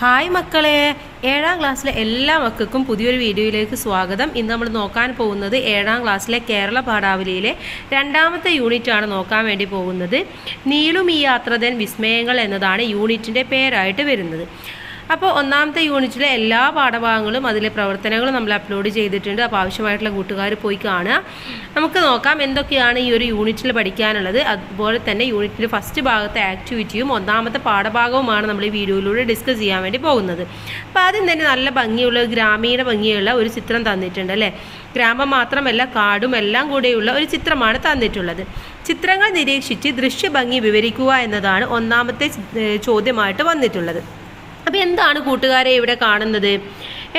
Hi മക്കളെ. ഏഴാം ക്ലാസ്സിലെ എല്ലാ മക്കൾക്കും പുതിയൊരു വീഡിയോയിലേക്ക് സ്വാഗതം. ഇന്ന് നമ്മൾ നോക്കാൻ പോകുന്നത് ഏഴാം ക്ലാസ്സിലെ കേരള പാഠാവലിയിലെ രണ്ടാമത്തെ യൂണിറ്റ് ആണ് നോക്കാൻ വേണ്ടി പോകുന്നത്. നീലും ഈ യാത്രതൻ വിസ്മയങ്ങൾ എന്നതാണ് യൂണിറ്റിന്റെ പേരായിട്ട് വരുന്നത്. അപ്പോൾ ഒന്നാമത്തെ യൂണിറ്റിലെ എല്ലാ പാഠഭാഗങ്ങളും അതിലെ പ്രവർത്തനങ്ങളും നമ്മൾ അപ്ലോഡ് ചെയ്തിട്ടുണ്ട്. അപ്പോൾ ആവശ്യമായിട്ടുള്ള കൂട്ടുകാർ പോയി കാണുക. നമുക്ക് നോക്കാം എന്തൊക്കെയാണ് ഈ ഒരു യൂണിറ്റിൽ പഠിക്കാനുള്ളത്. അതുപോലെ തന്നെ യൂണിറ്റിന്റെ ഫസ്റ്റ് ഭാഗത്തെ ആക്ടിവിറ്റിയും ഒന്നാമത്തെ പാഠഭാഗവുമാണ് നമ്മൾ ഈ വീഡിയോയിലൂടെ ഡിസ്കസ് ചെയ്യാൻ വേണ്ടി പോകുന്നത്. അപ്പോൾ ആദ്യം തന്നെ നല്ല ഭംഗിയുള്ള ഗ്രാമീണ ഭംഗിയുള്ള ഒരു ചിത്രം തന്നിട്ടുണ്ട് അല്ലേ? ഗ്രാമം മാത്രമല്ല കാടും എല്ലാം കൂടെയുള്ള ഒരു ചിത്രമാണ് തന്നിട്ടുള്ളത്. ചിത്രങ്ങൾ നിരീക്ഷിച്ച് ദൃശ്യഭംഗി വിവരിക്കുക എന്നതാണ് ഒന്നാമത്തെ ചോദ്യമായിട്ട് വന്നിട്ടുള്ളത്. അപ്പോൾ എന്താണ് കൂട്ടുകാരെ ഇവിടെ കാണുന്നത്?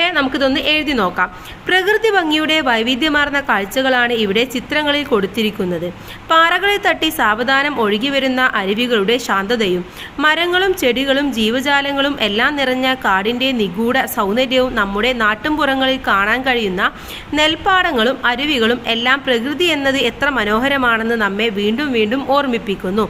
ഏ നമുക്കിതൊന്ന് എഴുതി നോക്കാം. പ്രകൃതി ഭംഗിയുടെ വൈവിധ്യമാർന്ന കാഴ്ചകളാണ് ഇവിടെ ചിത്രങ്ങളിൽ കൊടുത്തിരിക്കുന്നത്. പാറകളെ തട്ടി സാവധാനം ഒഴുകി വരുന്ന അരുവികളുടെ ശാന്തതയും മരങ്ങളും ചെടികളും ജീവജാലങ്ങളും എല്ലാം നിറഞ്ഞ കാടിന്റെ നിഗൂഢ സൗന്ദര്യവും നമ്മുടെ നാട്ടുംപുറങ്ങളിൽ കാണാൻ കഴിയുന്ന നെൽപ്പാടങ്ങളും അരുവികളും എല്ലാം പ്രകൃതി എന്നത് എത്ര മനോഹരമാണെന്ന് നമ്മെ വീണ്ടും വീണ്ടും ഓർമ്മിപ്പിക്കുന്നു.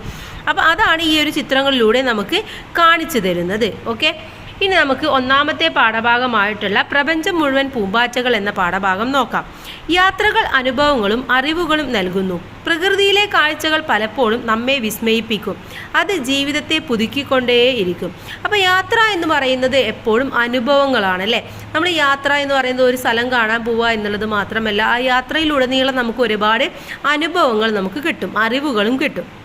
അപ്പോൾ അതാണ് ഈ ഒരു ചിത്രങ്ങളിലൂടെ നമുക്ക് കാണിച്ചു തരുന്നത് ഓക്കെ ഇനി നമുക്ക് ഒന്നാമത്തെ പാഠഭാഗമായിട്ടുള്ള പ്രപഞ്ചം മുഴുവൻ പൂമ്പാറ്റകൾ എന്ന പാഠഭാഗം നോക്കാം. യാത്രകൾ അനുഭവങ്ങളും അറിവുകളും നൽകുന്നു. പ്രകൃതിയിലെ കാഴ്ചകൾ പലപ്പോഴും നമ്മെ വിസ്മയിപ്പിക്കും. അത് ജീവിതത്തെ പുതുക്കിക്കൊണ്ടേയിരിക്കും അപ്പോൾ യാത്ര എന്ന് പറയുന്നത് എപ്പോഴും അനുഭവങ്ങളാണ് അല്ലേ? നമ്മൾ യാത്ര എന്ന് പറയുന്നത് ഒരു സ്ഥലം കാണാൻ പോവുക എന്നുള്ളത് മാത്രമല്ല ആ യാത്രയിലുടനീളം നമുക്ക് ഒരുപാട് അനുഭവങ്ങൾ നമുക്ക് കിട്ടും അറിവുകളും കിട്ടും.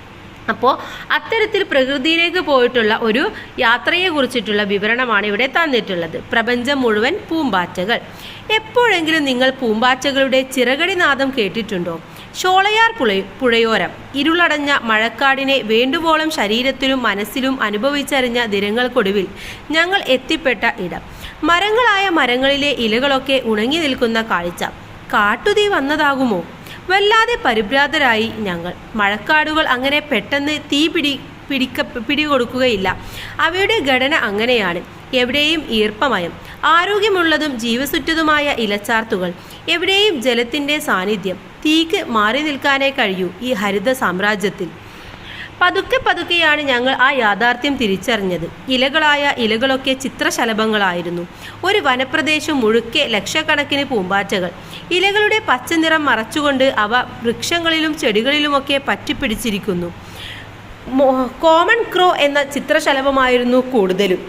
അപ്പോൾ അത്തരത്തിൽ പ്രകൃതിയിലേക്ക് പോയിട്ടുള്ള ഒരു യാത്രയെ കുറിച്ചിട്ടുള്ള വിവരണമാണ് ഇവിടെ തന്നിട്ടുള്ളത്. പ്രപഞ്ചം മുഴുവൻ പൂമ്പാറ്റകൾ. എപ്പോഴെങ്കിലും നിങ്ങൾ പൂമ്പാറ്റകളുടെ ചിറകടി നാദം കേട്ടിട്ടുണ്ടോ? ഷോളയാർ പുഴ പുഴയോരം. ഇരുളടഞ്ഞ മഴക്കാടിനെ വേണ്ടുവോളം ശരീരത്തിലും മനസ്സിലും അനുഭവിച്ചറിഞ്ഞ ദിനങ്ങൾക്കൊടുവിൽ ഞങ്ങൾ എത്തിപ്പെട്ട ഇടം. മരങ്ങളായ മരങ്ങളിലെ ഇലകളൊക്കെ ഉണങ്ങി നിൽക്കുന്ന കാഴ്ച. കാട്ടുതീ വന്നതാകുമോ? വല്ലാതെ പരിഭ്രാന്തരായി ഞങ്ങൾ. മഴക്കാടുകൾ അങ്ങനെ പെട്ടെന്ന് തീ പിടി പിടിക്ക പിടികൊടുക്കുകയില്ല. അവയുടെ ഘടന അങ്ങനെയാണ്. എവിടെയും ഈർപ്പമയം. ആരോഗ്യമുള്ളതും ജീവസുറ്റതുമായ ഇലച്ചാർത്തുകൾ. എവിടെയും ജലത്തിന്റെ സാന്നിധ്യം. തീക്ക് മാറി നിൽക്കാനേ കഴിയൂ ഈ ഹരിത സാമ്രാജ്യത്തിൽ. പതുക്കെ പതുക്കെയാണ് ഞങ്ങൾ ആ യാഥാർത്ഥ്യം തിരിച്ചറിഞ്ഞത്. ഇലകളായ ഇലകളൊക്കെ ചിത്രശലഭങ്ങളായിരുന്നു. ഒരു വനപ്രദേശം മുഴുക്കെ ലക്ഷക്കണക്കിന് പൂമ്പാറ്റകൾ. ഇലകളുടെ പച്ചനിറം മറച്ചുകൊണ്ട് അവ വൃക്ഷങ്ങളിലും ചെടികളിലുമൊക്കെ പറ്റിപ്പിടിച്ചിരിക്കുന്നു. കോമൺ ക്രോ എന്ന ചിത്രശലഭമായിരുന്നു കൂടുതലും.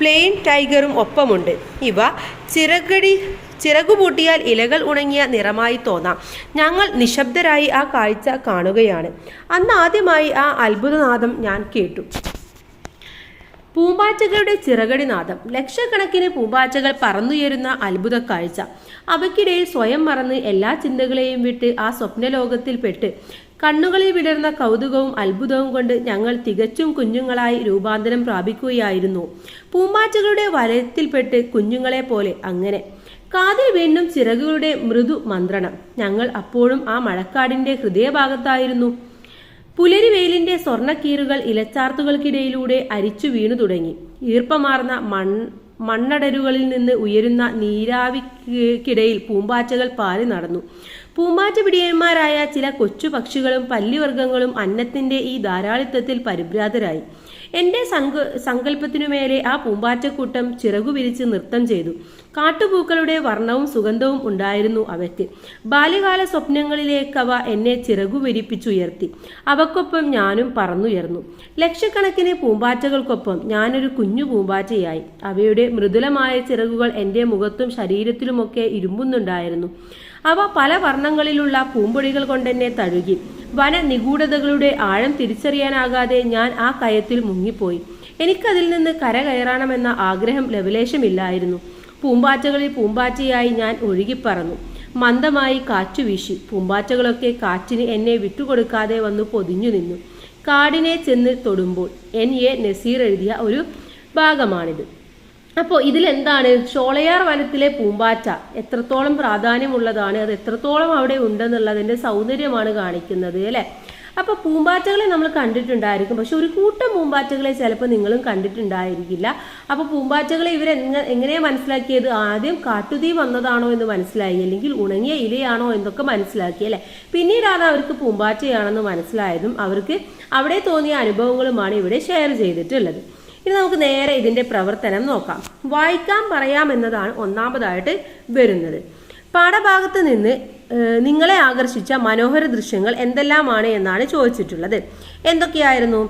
പ്ലെയിൻ ടൈഗറും ഒപ്പമുണ്ട്. ഇവ ചിറകടി ചിറകുപൂട്ടിയാൽ ഇലകൾ ഉണങ്ങിയ നിറമായി തോന്നാം. ഞങ്ങൾ നിശബ്ദരായി ആ കാഴ്ച കാണുകയാണ്. അന്ന് ആദ്യമായി ആ അത്ഭുതനാദം ഞാൻ കേട്ടു. പൂമ്പാറ്റകളുടെ ചിറകടി നാദം ലക്ഷക്കണക്കിന് പൂമ്പാറ്റകൾ പറന്നുയരുന്ന അത്ഭുത കാഴ്ച. അവയ്ക്കിടയിൽ സ്വയം മറന്ന് എല്ലാ ചിന്തകളെയും വിട്ട് ആ സ്വപ്നലോകത്തിൽ പെട്ട് കണ്ണുകളിൽ വിടർന്ന കൗതുകവും അത്ഭുതവും കൊണ്ട് ഞങ്ങൾ തികച്ചും കുഞ്ഞുങ്ങളായി രൂപാന്തരം പ്രാപിക്കുകയായിരുന്നു. പൂമ്പാറ്റകളുടെ വലയത്തിൽപ്പെട്ട് കുഞ്ഞുങ്ങളെ പോലെ അങ്ങനെ കാതിൽ വീണ്ടും ചിറകുകളുടെ മൃദു മന്ത്രണം. ഞങ്ങൾ അപ്പോഴും ആ മഴക്കാടിന്റെ ഹൃദയഭാഗത്തായിരുന്നു. പുലരി വെയിലിന്റെ സ്വർണക്കീറുകൾ ഇലച്ചാർത്തുകൾക്കിടയിലൂടെ അരിച്ചു വീണു തുടങ്ങി. ഈർപ്പമാർന്ന മൺ മണ്ണടരുകളിൽ നിന്ന് ഉയരുന്ന നീരാവിക്കിടയിൽ പൂമ്പാറ്റകൾ പാറി നടന്നു. പൂമ്പാറ്റ പിടിയന്മാരായ ചില കൊച്ചു പക്ഷികളും പല്ലിവർഗങ്ങളും അന്നത്തിന്റെ ഈ ധാരാളിത്വത്തിൽ പരിഭ്രാതരായി എന്റെ സങ്ക സങ്കല്പത്തിനുമേലെ ആ പൂമ്പാറ്റക്കൂട്ടം ചിറകു വിരിച്ച് നൃത്തം ചെയ്തു. കാട്ടുപൂക്കളുടെ വർണവും സുഗന്ധവും ഉണ്ടായിരുന്നു അവയ്ക്ക് ബാല്യകാല സ്വപ്നങ്ങളിലേക്കവ എന്നെ ചിറകു വിരിപ്പിച്ചുയർത്തി. അവക്കൊപ്പം ഞാനും പറന്നുയർന്നു. ലക്ഷക്കണക്കിന് പൂമ്പാറ്റകൾക്കൊപ്പം ഞാനൊരു കുഞ്ഞു പൂമ്പാറ്റയായി. അവയുടെ മൃദുലമായ ചിറകുകൾ എന്റെ മുഖത്തും ശരീരത്തിലുമൊക്കെ ഇരുമ്പുന്നുണ്ടായിരുന്നു. അവ പല വർണങ്ങളിലുള്ള പൂമ്പൊടികൾ കൊണ്ടെന്നെ തഴുകി. വന നിഗൂഢതകളുടെ ആഴം തിരിച്ചറിയാനാകാതെ ഞാൻ ആ കയത്തിൽ മുങ്ങിപ്പോയി. എനിക്കതിൽ നിന്ന് കര കയറണമെന്ന ആഗ്രഹം ലവലേശമില്ലായിരുന്നു. പൂമ്പാറ്റകളിൽ പൂമ്പാറ്റയായി ഞാൻ ഒഴുകിപ്പറന്നു. മന്ദമായി കാറ്റു വീശി. പൂമ്പാറ്റകളൊക്കെ കാറ്റിന് എന്നെ വിട്ടുകൊടുക്കാതെ വന്നു പൊതിഞ്ഞു നിന്നു. കാടിനെ ചെന്ന് തൊടുമ്പോൾ എൻ. എ. നസീർ എഴുതിയ ഒരു ഭാഗമാണിത്. അപ്പോൾ ഇതിലെന്താണ്? ഷോളയാർ വനത്തിലെ പൂമ്പാറ്റ എത്രത്തോളം പ്രാധാന്യമുള്ളതാണ് അത് എത്രത്തോളം അവിടെ ഉണ്ടെന്നുള്ളതിന്റെ സൗന്ദര്യമാണ് കാണിക്കുന്നത് അല്ലേ? അപ്പൊ പൂമ്പാറ്റകളെ നമ്മൾ കണ്ടിട്ടുണ്ടായിരിക്കും. പക്ഷെ ഒരു കൂട്ടം പൂമ്പാറ്റകളെ ചിലപ്പോൾ നിങ്ങളും കണ്ടിട്ടുണ്ടായിരിക്കില്ല. അപ്പൊ പൂമ്പാറ്റകളെ ഇവർ എങ്ങനെയാ മനസ്സിലാക്കിയത്? ആദ്യം കാട്ടുതീ വന്നതാണോ എന്ന് മനസ്സിലായി അല്ലെങ്കിൽ ഉണങ്ങിയ ഇലയാണോ എന്നൊക്കെ മനസ്സിലാക്കി അല്ലെ? പിന്നീടാണ് അവർക്ക് പൂമ്പാറ്റയാണെന്ന് മനസ്സിലായതും അവർക്ക് അവിടെ തോന്നിയ അനുഭവങ്ങളുമാണ് ഇവിടെ ഷെയർ ചെയ്തിട്ടുള്ളത്. ഇനി നമുക്ക് നേരെ ഇതിന്റെ പ്രവർത്തനം നോക്കാം. വായിക്കാൻ പറയാം എന്നതാണ് ഒന്നാമതായിട്ട് വരുന്നത്. പാഠഭാഗത്ത് നിന്ന് നിങ്ങളെ ആകർഷിച്ച മനോഹര ദൃശ്യങ്ങൾ എന്തെല്ലാമാണ് എന്നാണ് ചോദിച്ചിട്ടുള്ളത്. എന്തൊക്കെയായിരുന്നു?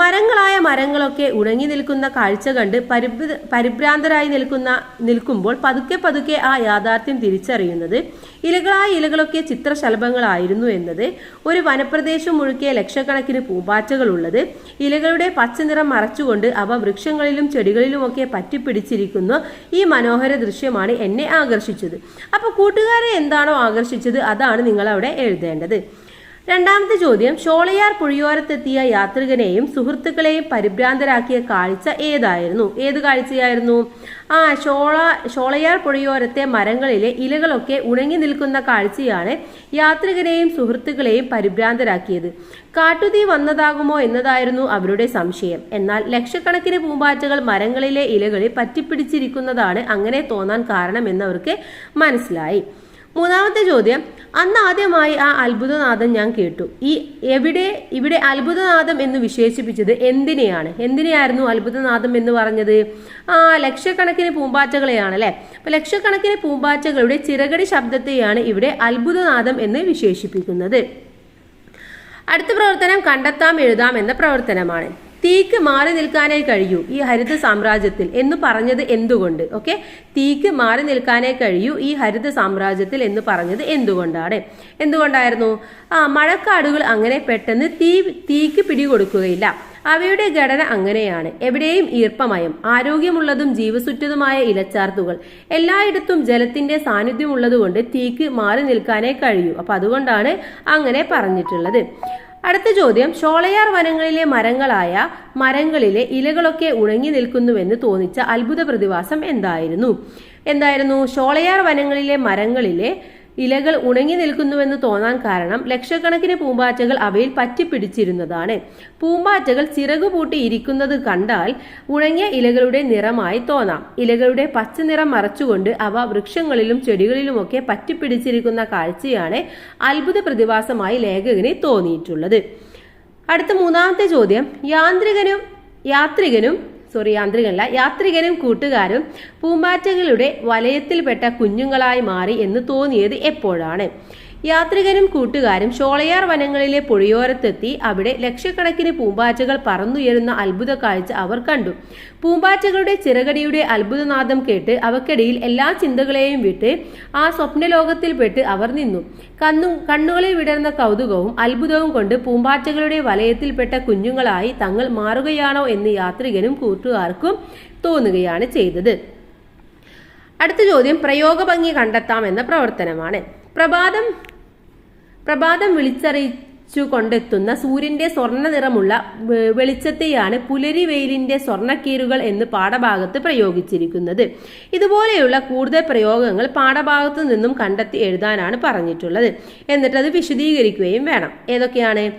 മരങ്ങളായ മരങ്ങളൊക്കെ ഉണങ്ങി നിൽക്കുന്ന കാഴ്ച കണ്ട് പരിഭ്ര പരിഭ്രാന്തരായി നിൽക്കുന്ന നിൽക്കുമ്പോൾ പതുക്കെ പതുക്കെ ആ യാഥാർത്ഥ്യം തിരിച്ചറിയുന്നത് ഇലകളായ ഇലകളൊക്കെ ചിത്രശലഭങ്ങളായിരുന്നു എന്നത്. ഒരു വനപ്രദേശം മുഴുക്കിയ ലക്ഷക്കണക്കിന് പൂമ്പാറ്റകളുള്ളത്. ഇലകളുടെ പച്ചനിറം മറച്ചുകൊണ്ട് അവ വൃക്ഷങ്ങളിലും ചെടികളിലുമൊക്കെ പറ്റിപ്പിടിച്ചിരിക്കുന്ന. ഈ മനോഹര ദൃശ്യമാണ് എന്നെ ആകർഷിച്ചത്. അപ്പോൾ കൂട്ടുകാരെ എന്താണോ ആകർഷിച്ചത്? അതാണ് നിങ്ങൾ അവിടെ എഴുതേണ്ടത്. രണ്ടാമത്തെ ചോദ്യം ഷോളയാർ പുഴയോരത്തെത്തിയ യാത്രികനെയും സുഹൃത്തുക്കളെയും പരിഭ്രാന്തരാക്കിയ കാഴ്ച ഏതായിരുന്നു? ഏത് കാഴ്ചയായിരുന്നു? ആ ഷോള ഷോളയാർ പുഴയോരത്തെ മരങ്ങളിലെ ഇലകളൊക്കെ ഉണങ്ങി നിൽക്കുന്ന കാഴ്ചയാണ് യാത്രികനെയും സുഹൃത്തുക്കളെയും പരിഭ്രാന്തരാക്കിയത്. കാട്ടുതീ വന്നതാകുമോ എന്നതായിരുന്നു അവരുടെ സംശയം. എന്നാൽ ലക്ഷക്കണക്കിന് പൂമ്പാറ്റകൾ മരങ്ങളിലെ ഇലകളിൽ പറ്റിപ്പിടിച്ചിരിക്കുന്നതാണ് അങ്ങനെ തോന്നാൻ കാരണമെന്നവർക്ക് മനസ്സിലായി. മൂന്നാമത്തെ ചോദ്യം അന്ന് ആദ്യമായി ആ അത്ഭുതനാദം ഞാൻ കേട്ടു. ഈ എവിടെ ഇവിടെ അത്ഭുതനാദം എന്ന് വിശേഷിപ്പിച്ചത് എന്തിനെയാണ്? എന്തിനെയായിരുന്നു അത്ഭുതനാദം എന്ന് പറഞ്ഞത്? ആ ലക്ഷക്കണക്കിന് പൂമ്പാറ്റകളെയാണ് അല്ലെ അപ്പൊ ലക്ഷക്കണക്കിന് പൂമ്പാറ്റകളുടെ ചിറകടി ശബ്ദത്തെയാണ് ഇവിടെ അത്ഭുതനാദം എന്ന് വിശേഷിപ്പിക്കുന്നത്. അടുത്ത പ്രവർത്തനം കണ്ടെത്താം എഴുതാം എന്ന പ്രവർത്തനമാണ്. തീക്ക് മാറി നിൽക്കാനേ കഴിയൂ ഈ ഹരിത സാമ്രാജ്യത്തിൽ എന്ന് പറഞ്ഞത് എന്തുകൊണ്ട്? ഓക്കെ തീക്ക് മാറി നിൽക്കാനേ കഴിയൂ ഈ ഹരിത സാമ്രാജ്യത്തിൽ എന്ന് പറഞ്ഞത് എന്തുകൊണ്ടാണ്? എന്തുകൊണ്ടായിരുന്നു? ആ മഴക്കാടുകൾ അങ്ങനെ പെട്ടെന്ന് തീ തീക്ക് പിടികൊടുക്കുകയില്ല. അവയുടെ ഘടന അങ്ങനെയാണ്. എവിടെയും ഈർപ്പമയം ആരോഗ്യമുള്ളതും ജീവസുറ്റതുമായ ഇലച്ചാർത്തുകൾ. എല്ലായിടത്തും ജലത്തിന്റെ സാന്നിധ്യമുള്ളതുകൊണ്ട് തീക്ക് മാറി നിൽക്കാനേ കഴിയൂ. അപ്പൊ അതുകൊണ്ടാണ് അങ്ങനെ പറഞ്ഞിട്ടുള്ളത്. അടുത്ത ചോദ്യം ഷോളയാർ വനങ്ങളിലെ മരങ്ങളായ മരങ്ങളിലെ ഇലകളൊക്കെ ഉണങ്ങി നിൽക്കുന്നുവെന്ന് തോന്നിച്ച അത്ഭുത പ്രതിഭാസം എന്തായിരുന്നു? എന്തായിരുന്നു? ഷോളയാർ വനങ്ങളിലെ മരങ്ങളിലെ ഇലകൾ ഉണങ്ങി നിൽക്കുന്നുവെന്ന് തോന്നാൻ കാരണം ലക്ഷക്കണക്കിന് പൂമ്പാറ്റകൾ അവയിൽ പറ്റിപ്പിടിച്ചിരുന്നതാണ്. പൂമ്പാറ്റകൾ ചിറകുപൂട്ടി ഇരിക്കുന്നത് കണ്ടാൽ ഉണങ്ങിയ ഇലകളുടെ നിറമായി തോന്നാം. ഇലകളുടെ പച്ച നിറം മറച്ചുകൊണ്ട് അവ വൃക്ഷങ്ങളിലും ചെടികളിലുമൊക്കെ പറ്റിപ്പിടിച്ചിരിക്കുന്ന കാഴ്ചയാണ് അത്ഭുത പ്രതിഭാസമായി ലേഖകന് തോന്നിയിട്ടുള്ളത്. അടുത്ത മൂന്നാമത്തെ ചോദ്യം. യാന്ത്രികനും യാത്രികനും സോറി യാന്ത്രികനല്ല യാത്രികനും കൂട്ടുകാരും പൂമ്പാറ്റകളുടെ വലയത്തിൽപ്പെട്ട കുഞ്ഞുങ്ങളായി മാറി എന്ന് തോന്നിയത് എപ്പോഴാണ്? യാത്രികനും കൂട്ടുകാരും ഷോളയാർ വനങ്ങളിലെ പുഴയോരത്തെത്തി അവിടെ ലക്ഷക്കണക്കിന് പൂമ്പാറ്റകൾ പറന്നുയരുന്ന അത്ഭുത കാഴ്ച അവർ കണ്ടു. പൂമ്പാറ്റകളുടെ ചിറകടിയുടെ അത്ഭുതനാദം കേട്ട് അവക്കിടയിൽ എല്ലാ ചിന്തകളെയും വിട്ട് ആ സ്വപ്നലോകത്തിൽപ്പെട്ട് അവർ നിന്നു. കണ്ണു കണ്ണുകളിൽ വിടർന്ന കൗതുകവും അത്ഭുതവും കൊണ്ട് പൂമ്പാറ്റകളുടെ വലയത്തിൽപ്പെട്ട കുഞ്ഞുങ്ങളായി തങ്ങൾ മാറുകയാണോ എന്ന് യാത്രികനും കൂട്ടുകാർക്കും തോന്നുകയാണ് ചെയ്തത്. അടുത്ത ചോദ്യം പ്രയോഗഭംഗി കണ്ടെത്താം എന്ന പ്രവർത്തനമാണ്. പ്രഭാതം പ്രഭാതം വിളിച്ചറിയിച്ചു കൊണ്ടെത്തുന്ന സൂര്യന്റെ സ്വർണ നിറമുള്ള വെളിച്ചത്തെയാണ് പുലരി വെയിലിന്റെ സ്വർണക്കീറുകൾ എന്ന് പാഠഭാഗത്ത് പ്രയോഗിച്ചിരിക്കുന്നത്. ഇതുപോലെയുള്ള കൂടുതൽ പ്രയോഗങ്ങൾ പാഠഭാഗത്തു നിന്നും കണ്ടെത്തി എഴുതാനാണ് പറഞ്ഞിട്ടുള്ളത്. എന്നിട്ട് അത് വിശദീകരിക്കുകയും വേണം. ഏതൊക്കെയാണ്?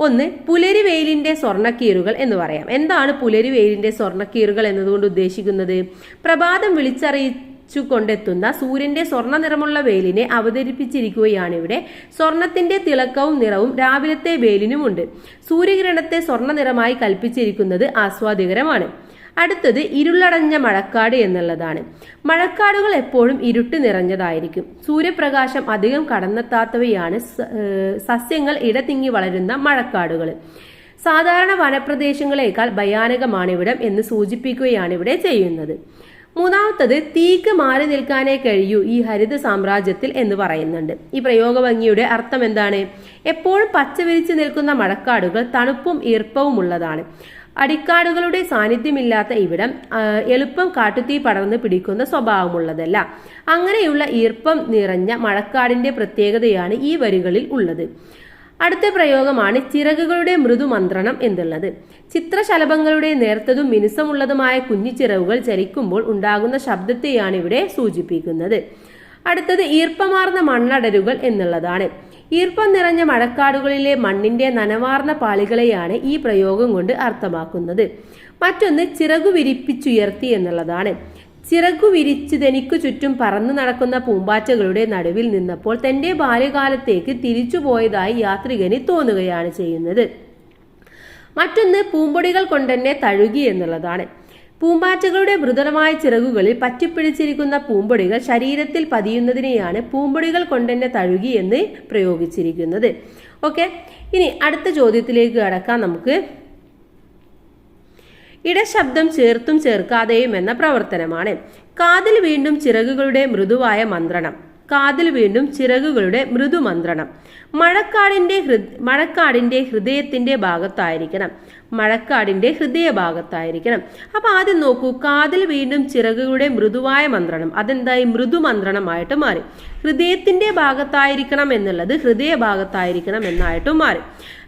ഒന്ന് പുലരി വെയിലിന്റെ സ്വർണക്കീറുകൾ എന്ന് പറയാം. എന്താണ് പുലരി വെയിലിന്റെ സ്വർണക്കീറുകൾ എന്നതുകൊണ്ട് ഉദ്ദേശിക്കുന്നത്? പ്രഭാതം വിളിച്ചറിയിച്ചു കൊണ്ടെത്തുന്ന സൂര്യന്റെ സ്വർണ നിറമുള്ള വെയിലിനെ അവതരിപ്പിച്ചിരിക്കുകയാണ് ഇവിടെ സ്വർണത്തിന്റെ തിളക്കവും നിറവും രാവിലത്തെ വെയിലിനുമുണ്ട്. സൂര്യകിരണത്തെ സ്വർണ നിറമായി കൽപ്പിച്ചിരിക്കുന്നത് ആസ്വാദികരമാണ് അടുത്തത് ഇരുളടഞ്ഞ മഴക്കാട് എന്നുള്ളതാണ്. മഴക്കാടുകൾ എപ്പോഴും ഇരുട്ട് നിറഞ്ഞതായിരിക്കും. സൂര്യപ്രകാശം അധികം കടന്നെത്താത്തവയാണ് സസ്യങ്ങൾ ഇടതിങ്ങി വളരുന്ന മഴക്കാടുകൾ. സാധാരണ വനപ്രദേശങ്ങളെക്കാൾ ഭയാനകമാണിവിടം എന്ന് സൂചിപ്പിക്കുകയാണ് ഇവിടെ ചെയ്യുന്നത്. മൂന്നാമത്തത് തീക്ക് മാറി നിൽക്കാനേ കഴിയൂ ഈ ഹരിത സാമ്രാജ്യത്തിൽ എന്ന് പറയുന്നുണ്ട്. ഈ പ്രയോഗഭംഗിയുടെ അർത്ഥം എന്താണ്? എപ്പോഴും പച്ചവിരിച്ച് നിൽക്കുന്ന മഴക്കാടുകൾ തണുപ്പും ഈർപ്പവും ഉള്ളതാണ്. അടിക്കാടുകളുടെ സാന്നിധ്യമില്ലാത്ത ഇവിടം എളുപ്പം കാട്ടുതീ പടർന്ന് പിടിക്കുന്ന സ്വഭാവമുള്ളതല്ല. അങ്ങനെയുള്ള ഈർപ്പം നിറഞ്ഞ മഴക്കാടിന്റെ പ്രത്യേകതയാണ് ഈ വരികളിൽ ഉള്ളത്. അടുത്ത പ്രയോഗമാണ് ചിറകുകളുടെ മൃദുമന്ത്രണം എന്നുള്ളത്. ചിത്രശലഭങ്ങളുടെ നേർത്തതും മിനുസമുള്ളതുമായ കുഞ്ഞിച്ചിറവുകൾ ചലിക്കുമ്പോൾ ഉണ്ടാകുന്ന ശബ്ദത്തെയാണ് ഇവിടെ സൂചിപ്പിക്കുന്നത്. അടുത്തത് ഈർപ്പമാർന്ന മണ്ണടരുകൾ എന്നുള്ളതാണ്. ഈർപ്പം നിറഞ്ഞ മഴക്കാടുകളിലെ മണ്ണിന്റെ നനവാർന്ന പാളികളെയാണ് ഈ പ്രയോഗം കൊണ്ട് അർത്ഥമാക്കുന്നത്. മറ്റൊന്ന് ചിറകു വിരിപ്പിച്ചുയർത്തി എന്നുള്ളതാണ്. ചിറകു വിരിച്ചതെനിക്കു ചുറ്റും പറന്നു നടക്കുന്ന പൂമ്പാറ്റകളുടെ നടുവിൽ നിന്നപ്പോൾ തന്റെ ബാല്യകാലത്തേക്ക് തിരിച്ചുപോയതായി യാത്രികന് തോന്നുകയാണ് ചെയ്യുന്നത്. മറ്റൊന്ന് പൂമ്പൊടികൾ കൊണ്ടെന്നെ തഴുകി എന്നുള്ളതാണ്. പൂമ്പാറ്റകളുടെ മൃദുലമായ ചിറകുകളിൽ പറ്റിപ്പിടിച്ചിരിക്കുന്ന പൂമ്പൊടികൾ ശരീരത്തിൽ പതിയുന്നതിനെയാണ് പൂമ്പൊടികൾ കൊണ്ടെന്നെ തഴുകി എന്ന് പ്രയോഗിച്ചിരിക്കുന്നത്. ഓക്കെ ഇനി അടുത്ത ചോദ്യത്തിലേക്ക് കടക്കാം നമുക്ക്. ഇടശബ്ദം ചേർത്തും ചേർക്കാതെയും എന്ന പ്രവർത്തനമാണ്. കാതിൽ വീണ്ടും ചിറകുകളുടെ മൃദുവായ മന്ത്രണം. കാതിൽ വീണ്ടും ചിറകുകളുടെ മൃദുമന്ത്രണം. മഴക്കാടിന്റെ ഹൃ മഴക്കാടിന്റെ ഹൃദയത്തിന്റെ ഭാഗത്തായിരിക്കണം. മഴക്കാടിന്റെ ഹൃദയ ഭാഗത്തായിരിക്കണം അപ്പൊ ആദ്യം നോക്കൂ കാതിൽ വീണ്ടും ചിറകുകളുടെ മൃദുവായ മന്ത്രണം. അതെന്തായി? മൃദുമന്ത്രണമായിട്ട് മാറി. ഹൃദയത്തിന്റെ ഭാഗത്തായിരിക്കണം എന്നുള്ളത് ഹൃദയ ഭാഗത്തായിരിക്കണം എന്നായിട്ടും മാറി.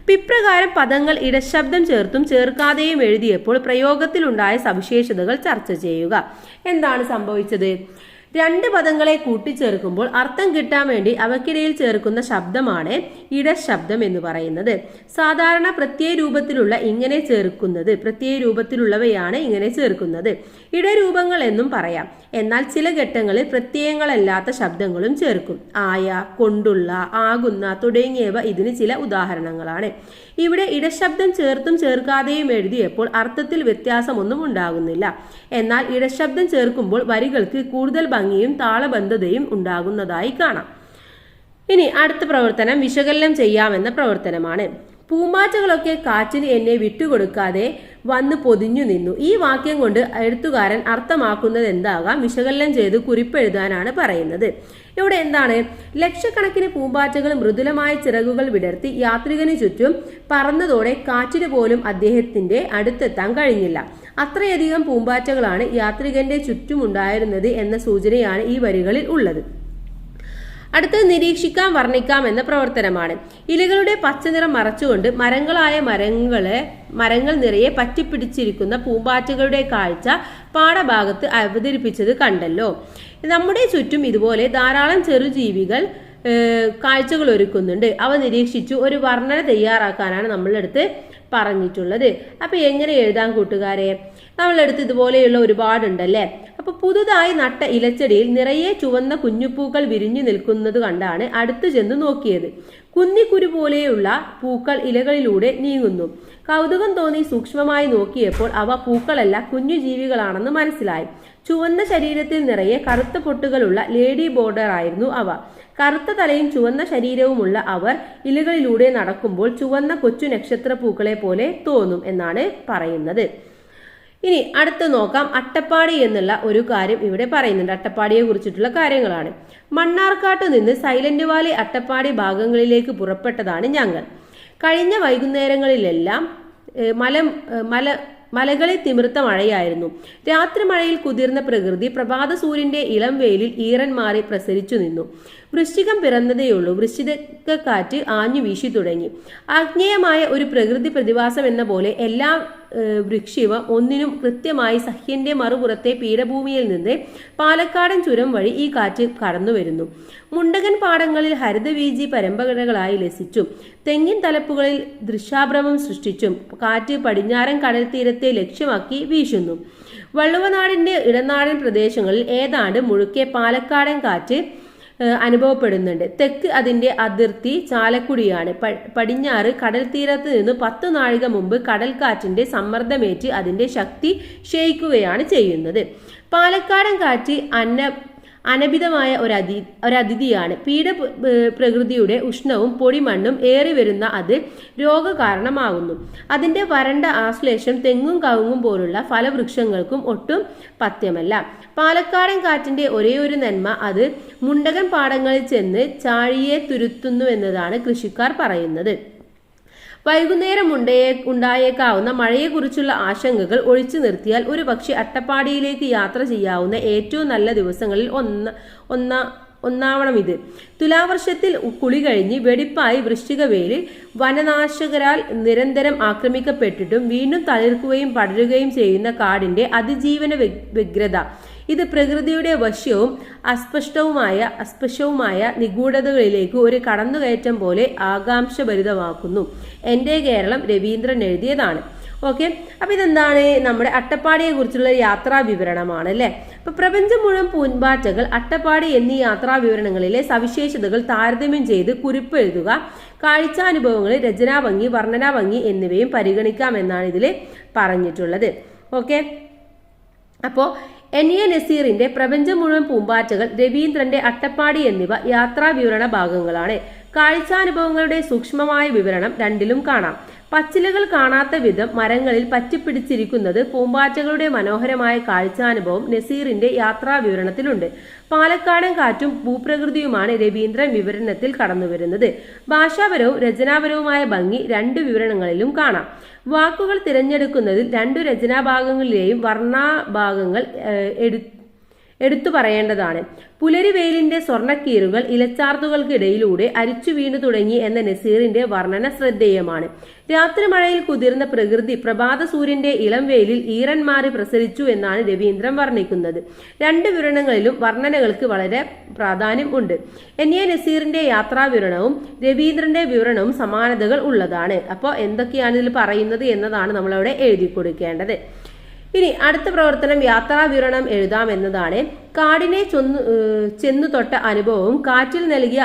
പിപ്രകാരം പദങ്ങൾ ഇടശബ്ദം ചേർത്തും ചേർക്കാതെയും എഴുതിയപ്പോൾ പ്രയോഗത്തിലുണ്ടായ സവിശേഷതകൾ ചർച്ച ചെയ്യുക. എന്താണ് സംഭവിച്ചത്? രണ്ട് പദങ്ങളെ കൂട്ടിച്ചേർക്കുമ്പോൾ അർത്ഥം കിട്ടാൻ വേണ്ടി അവക്കിടയിൽ ചേർക്കുന്ന ശബ്ദമാണ് ഇടശബ്ദം എന്ന് പറയുന്നത്. സാധാരണ പ്രത്യയ രൂപത്തിലുള്ള ഇങ്ങനെ ചേർക്കുന്നത് പ്രത്യയ രൂപത്തിലുള്ളവയാണ് ഇങ്ങനെ ചേർക്കുന്നത്. ഇടരൂപങ്ങൾ എന്നും പറയാം. എന്നാൽ ചില ഘട്ടങ്ങളിൽ പ്രത്യയങ്ങളല്ലാത്ത ശബ്ദങ്ങളും ചേർക്കും. ആയ കൊണ്ടുള്ള ആകുന്ന തുടങ്ങിയവ ഇതിന് ചില ഉദാഹരണങ്ങളാണ്. ഇവിടെ ഇടശബ്ദം ചേർത്തും ചേർക്കാതെയും എഴുതിയപ്പോൾ അർത്ഥത്തിൽ വ്യത്യാസമൊന്നും ഉണ്ടാകുന്നില്ല. എന്നാൽ ഇടശബ്ദം ചേർക്കുമ്പോൾ വരികൾക്ക് കൂടുതൽ ഭംഗിയും താളബന്ധതയും ഉണ്ടാകുന്നതായി കാണാം. ഇനി അടുത്ത പ്രവർത്തനം വിശകലനം ചെയ്യാമെന്ന പ്രവർത്തനമാണ്. പൂമ്പാറ്റകളൊക്കെ കാറ്റിന് എന്നെ വിട്ടുകൊടുക്കാതെ വന്ന് പൊതിഞ്ഞു നിന്നു. ഈ വാക്യം കൊണ്ട് എഴുത്തുകാരൻ അർത്ഥമാക്കുന്നത് എന്താകാം? വിശകലനം ചെയ്ത് കുറിപ്പെഴുതാനാണ് പറയുന്നത്. ഇവിടെ എന്താണ്? ലക്ഷക്കണക്കിന് പൂമ്പാറ്റകൾ മൃദുലമായ ചിറകുകൾ വിടർത്തി യാത്രികന് ചുറ്റും പറന്നതോടെ കാറ്റിന് പോലും അദ്ദേഹത്തിന്റെ അടുത്തെത്താൻ കഴിഞ്ഞില്ല. അത്രയധികം പൂമ്പാറ്റകളാണ് യാത്രികന്റെ ചുറ്റുമുണ്ടായിരുന്നത് എന്ന സൂചനയാണ് ഈ വരികളിൽ ഉള്ളത്. അടുത്തത് നിരീക്ഷിക്കാം വർണിക്കാം എന്ന പ്രവർത്തനമാണ്. ഇലകളുടെ പച്ചനിറം മറച്ചുകൊണ്ട് മരങ്ങളായ മരങ്ങളെ മരങ്ങൾ നിറയെ പറ്റിപ്പിടിച്ചിരിക്കുന്ന പൂമ്പാറ്റകളുടെ കാഴ്ച പാഠഭാഗത്ത് അവതരിപ്പിച്ചത് കണ്ടല്ലോ. നമ്മുടെ ചുറ്റും ഇതുപോലെ ധാരാളം ചെറുജീവികൾ കാഴ്ചകൾ ഒരുക്കുന്നുണ്ട്. അവ നിരീക്ഷിച്ചു ഒരു വർണന തയ്യാറാക്കാനാണ് നമ്മളെടുത്ത് പറഞ്ഞിട്ടുള്ളത്. അപ്പൊ എങ്ങനെ എഴുതാൻ കൂട്ടുകാരെ? നമ്മളെടുത്ത് ഇതുപോലെയുള്ള ഒരുപാടുണ്ടല്ലേ? അപ്പൊ പുതുതായി നട്ട ഇലച്ചെടിയിൽ നിറയെ ചുവന്ന കുഞ്ഞുപൂക്കൾ വിരിഞ്ഞു നിൽക്കുന്നത് കണ്ടാണ് അടുത്തു ചെന്ന് നോക്കിയത്. കുന്നിക്കുരു പോലെയുള്ള പൂക്കൾ ഇലകളിലൂടെ നീങ്ങുന്നു. കൗതുകം തോന്നി സൂക്ഷ്മമായി നോക്കിയപ്പോൾ അവ പൂക്കളല്ല കുഞ്ഞു ജീവികളാണെന്ന് മനസ്സിലായി. ചുവന്ന ശരീരത്തിൽ നിറയെ കറുത്ത പൊട്ടുകളുള്ള ലേഡി ബോർഡർ ആയിരുന്നു അവ. കറുത്ത തലയും ചുവന്ന ശരീരവുമുള്ള അവർ ഇലകളിലൂടെ നടക്കുമ്പോൾ ചുവന്ന കൊച്ചു നക്ഷത്ര പൂക്കളെ പോലെ തോന്നും എന്നാണ് പറയുന്നത്. ഇനി അടുത്ത് നോക്കാം അട്ടപ്പാടി എന്നുള്ള ഒരു കാര്യം ഇവിടെ പറയുന്നുണ്ട്. അട്ടപ്പാടിയെ കുറിച്ചിട്ടുള്ള കാര്യങ്ങളാണ്. മണ്ണാർക്കാട്ട് നിന്ന് സൈലന്റ് വാലി അട്ടപ്പാടി ഭാഗങ്ങളിലേക്ക് പുറപ്പെട്ടതാണ് ഞങ്ങൾ. കഴിഞ്ഞ വൈകുന്നേരങ്ങളിലെല്ലാം മല മല മലകളിൽ തിമിർത്ത മഴയായിരുന്നു. രാത്രി മഴയിൽ കുതിർന്ന പ്രകൃതി പ്രഭാത സൂര്യന്റെ ഇളം വെയിലിൽ ഈറൻ മാറി പ്രസരിച്ചു നിന്നു. വൃശ്ചികം പിറന്നതേയുള്ളൂ വൃശ്ചികക്കാറ്റ് ആഞ്ഞു വീശി തുടങ്ങി. ആഗ്നേയമായ ഒരു പ്രകൃതി പ്രതിഭാസം എന്ന പോലെ എല്ലാ വൃക്ഷിവ ഒന്നിനും കൃത്യമായി സഹ്യന്റെ മറുപുറത്തെ പീഠഭൂമിയിൽ നിന്ന് പാലക്കാടൻ ചുരം വഴി ഈ കാറ്റ് കടന്നു വരുന്നു. മുണ്ടകൻ പാടങ്ങളിൽ ഹരിതവീജി പരമ്പരകളായി ലസിച്ചു തെങ്ങിൻ തലപ്പുകളിൽ ദൃശ്യാഭ്രമം സൃഷ്ടിച്ചും കാറ്റ് പടിഞ്ഞാറൻ കടൽ തീരത്തെ ലക്ഷ്യമാക്കി വീശുന്നു. വള്ളുവനാടിന്റെ ഇടനാടൻ പ്രദേശങ്ങളിൽ ഏതാണ്ട് മുഴുക്കെ പാലക്കാടൻ കാറ്റ് അനുഭവപ്പെടുന്നുണ്ട്. തെക്ക് അതിന്റെ അതിർത്തി ചാലക്കുടിയാണ്. പടിഞ്ഞാറ് കടൽ തീരത്ത് നിന്ന് പത്ത് നാഴിക മുമ്പ് കടൽക്കാറ്റിന്റെ സമ്മർദ്ദമേറ്റ് അതിന്റെ ശക്തി ക്ഷയിക്കുകയാണ് ചെയ്യുന്നത്. പാലക്കാടൻ കാറ്റ് അന്ന അനഭിതമായ ഒരതി ഒരതിഥിയാണ്. പീഠ പ്രകൃതിയുടെ ഉഷ്ണവും പൊടിമണ്ണും ഏറി വരുന്ന അത് രോഗകാരണമാകുന്നു. അതിന്റെ വരണ്ട ആശ്ലേഷം തെങ്ങും കവുങ്ങും പോലുള്ള ഫലവൃക്ഷങ്ങൾക്കും ഒട്ടും പഥ്യമല്ല പാലക്കാടൻ കാറ്റിന്റെ ഒരേ ഒരു നന്മ അത് മുണ്ടകൻ പാടങ്ങളിൽ ചെന്ന് ചാഴിയെ തുരുത്തുന്നു എന്നതാണ് കൃഷിക്കാർ പറയുന്നത്. വൈകുന്നേരം ഉണ്ടയേ ഉണ്ടായേക്കാവുന്ന മഴയെക്കുറിച്ചുള്ള ആശങ്കകൾ ഒഴിച്ചു നിർത്തിയാൽ ഒരു പക്ഷേ അട്ടപ്പാടിയിലേക്ക് യാത്ര ചെയ്യാവുന്ന ഏറ്റവും നല്ല ദിവസങ്ങളിൽ ഒന്ന് ഒന്ന ഒന്നാവണം ഇത് തുലാവർഷത്തിൽ കുളി കഴിഞ്ഞ് വെടിപ്പായി വൃശ്ചിക വെയിലിൽ വനനാശകരാൽ നിരന്തരം ആക്രമിക്കപ്പെട്ടിട്ടും വീണ്ടും തളിർക്കുകയും പടരുകയും ചെയ്യുന്ന കാടിന്റെ അതിജീവന വ്യ- വ്യഗ്രത. ഇത് പ്രകൃതിയുടെ വശ്യവും അസ്പഷ്ടവുമായ അസ്പഷ്ടവുമായ നിഗൂഢതകളിലേക്ക് ഒരു കടന്നുകയറ്റം പോലെ ആകാംക്ഷഭരിതമാക്കുന്നു. എന്റെ കേരളം രവീന്ദ്രൻ എഴുതിയതാണ്. ഓക്കെ? അപ്പൊ ഇതെന്താണ്? നമ്മുടെ അട്ടപ്പാടിയെ കുറിച്ചുള്ള യാത്രാ വിവരണമാണ് അല്ലെ? അപ്പൊ പ്രപഞ്ചം മുഴുവൻ പൂൻപാറ്റകൾ അട്ടപ്പാടി എന്നീ യാത്രാ വിവരണങ്ങളിലെ സവിശേഷതകൾ താരതമ്യം ചെയ്ത് കുറിപ്പ് എഴുതുക. കാഴ്ചാനുഭവങ്ങൾ രചനാഭംഗി വർണനാഭംഗി എന്നിവയും പരിഗണിക്കാമെന്നാണ് ഇതിൽ പറഞ്ഞിട്ടുള്ളത്. ഓക്കെ? അപ്പോൾ എൻ. എ. നസീറിന്റെ പ്രപഞ്ചം മുഴുവൻ പൂമ്പാറ്റകൾ രവീന്ദ്രന്റെ അട്ടപ്പാടി എന്നിവ യാത്രാ വിവരണ ഭാഗങ്ങളാണ്. കാഴ്ചാനുഭവങ്ങളുടെ സൂക്ഷ്മമായ വിവരണം രണ്ടിലും കാണാം. പച്ചിലകൾ കാണാത്ത വിധം മരങ്ങളിൽ പറ്റിപ്പിടിച്ചിരിക്കുന്നത് പൂമ്പാറ്റകളുടെ മനോഹരമായ കാഴ്ചാനുഭവം നസീറിന്റെ യാത്രാ വിവരണത്തിലുണ്ട് പാലക്കാടൻ കാറ്റും ഭൂപ്രകൃതിയുമാണ് രവീന്ദ്രൻ വിവരണത്തിൽ കടന്നുവരുന്നത്. ഭാഷാപരവും രചനാപരവുമായ ഭംഗി രണ്ട് വിവരണങ്ങളിലും കാണാം. വാക്കുകൾ തിരഞ്ഞെടുക്കുന്നതിൽ രണ്ടു രചനാഭാഗങ്ങളിലെയും വർണാഭാഗങ്ങൾ എടുത്തു എടു എടുത്തു പറയേണ്ടതാണ്. പുലരിവേലിന്റെ സ്വർണക്കീറുകൾ ഇലച്ചാർത്തുകൾക്കിടയിലൂടെ അരിച്ചു വീണു തുടങ്ങി എന്ന നസീറിന്റെ വർണന ശ്രദ്ധേയമാണ്. രാത്രി മഴയിൽ കുതിർന്ന പ്രകൃതി പ്രഭാത സൂര്യന്റെ ഇളം വെയിലിൽ ഈറൻ പ്രസരിച്ചു എന്നാണ് രവീന്ദ്രൻ വർണിക്കുന്നത്. രണ്ട് വിവരണങ്ങളിലും വർണനകൾക്ക് വളരെ പ്രാധാന്യം ഉണ്ട്. എൻ എ നസീറിന്റെ യാത്രാ വിവരണവും രവീന്ദ്രന്റെ വിവരണവും സമാനതകൾ ഉള്ളതാണ്. അപ്പോൾ എന്തൊക്കെയാണ് ഇതിൽ പറയുന്നത് എന്നതാണ് നമ്മളവിടെ എഴുതി കൊടുക്കേണ്ടത് ഇനി അടുത്ത പ്രവർത്തനം യാത്രാ വിവരണം എഴുതാം എന്നതാണ് കാടിനെ ചൊന്നു ചെന്നു തൊട്ട അനുഭവവും കാറ്റിൽ നൽകിയ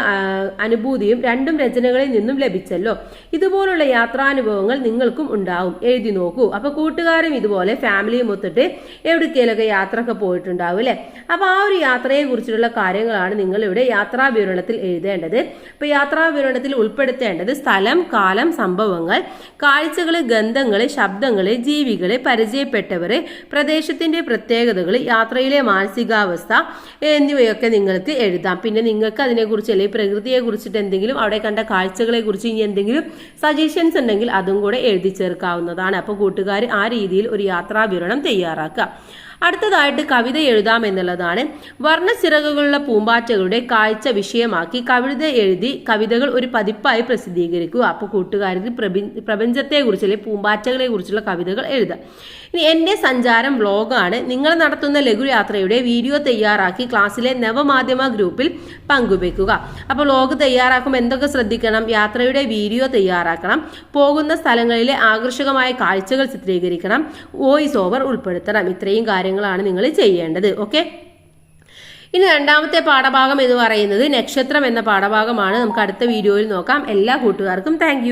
അനുഭൂതിയും രണ്ടും രചനകളിൽ നിന്നും ലഭിച്ചല്ലോ. ഇതുപോലുള്ള യാത്രാനുഭവങ്ങൾ നിങ്ങൾക്കും ഉണ്ടാവും. എഴുതി നോക്കൂ. അപ്പൊ കൂട്ടുകാരും ഇതുപോലെ ഫാമിലിയും ഒത്തിട്ട് എവിടേക്കേലൊക്കെ യാത്രയൊക്കെ പോയിട്ടുണ്ടാവും അല്ലെ? അപ്പൊ ആ ഒരു യാത്രയെ കുറിച്ചിട്ടുള്ള കാര്യങ്ങളാണ് നിങ്ങൾ ഇവിടെ യാത്രാ വിവരണത്തിൽ എഴുതേണ്ടത്. അപ്പൊ യാത്രാ വിവരണത്തിൽ ഉൾപ്പെടുത്തേണ്ടത് സ്ഥലം കാലം സംഭവങ്ങൾ കാഴ്ചകൾ ഗന്ധങ്ങൾ ശബ്ദങ്ങൾ ജീവികൾ പരിചയപ്പെട്ടവര് പ്രദേശത്തിന്റെ പ്രത്യേകതകൾ യാത്രയിലെ മാനസികാവസ്ഥ എന്നിവയൊക്കെ നിങ്ങൾക്ക് എഴുതാം. പിന്നെ നിങ്ങൾക്ക് അതിനെക്കുറിച്ച് അല്ലെങ്കിൽ പ്രകൃതിയെ കുറിച്ചിട്ട് എന്തെങ്കിലും അവിടെ കണ്ട കാഴ്ചകളെ കുറിച്ച് ഇനി എന്തെങ്കിലും സജഷൻസ് ഉണ്ടെങ്കിൽ അതും കൂടെ എഴുതി ചേർക്കാവുന്നതാണ്. അപ്പോൾ കൂട്ടുകാർ ആ രീതിയിൽ ഒരു യാത്രാ വിവരണം തയ്യാറാക്കുക. അടുത്തതായിട്ട് കവിത എഴുതാം എന്നുള്ളതാണ്. വർണച്ചിറകുകളുള്ള പൂമ്പാറ്റകളുടെ കാഴ്ച വിഷയമാക്കി കവിത എഴുതി കവിതകൾ ഒരു പതിപ്പായി പ്രസിദ്ധീകരിക്കുക. അപ്പോൾ കൂട്ടുകാർക്ക് പ്രപഞ്ചത്തെക്കുറിച്ച് അല്ലെങ്കിൽ പൂമ്പാറ്റകളെ കുറിച്ചുള്ള കവിതകൾ എഴുതാം ഇനി എന്റെ സഞ്ചാരം വ്ലോഗാണ് നിങ്ങൾ നടത്തുന്ന ലഘുയാത്രയുടെ വീഡിയോ തയ്യാറാക്കി ക്ലാസ്സിലെ നവമാധ്യമ ഗ്രൂപ്പിൽ പങ്കുവെക്കുക. അപ്പോൾ വ്ലോഗ് തയ്യാറാക്കുമ്പോൾ എന്തൊക്കെ ശ്രദ്ധിക്കണം? യാത്രയുടെ വീഡിയോ തയ്യാറാക്കണം. പോകുന്ന സ്ഥലങ്ങളിലെ ആകർഷകമായ കാഴ്ചകൾ ചിത്രീകരിക്കണം. വോയിസ് ഓവർ ഉൾപ്പെടുത്തണം. ഇത്രയും കാര്യങ്ങളാണ് നിങ്ങൾ ചെയ്യേണ്ടത്. ഓക്കെ ഇനി രണ്ടാമത്തെ പാഠഭാഗം എന്ന് പറയുന്നത് നക്ഷത്രം എന്ന പാഠഭാഗമാണ്. നമുക്ക് അടുത്ത വീഡിയോയിൽ നോക്കാം. എല്ലാ കൂട്ടുകാർക്കും താങ്ക്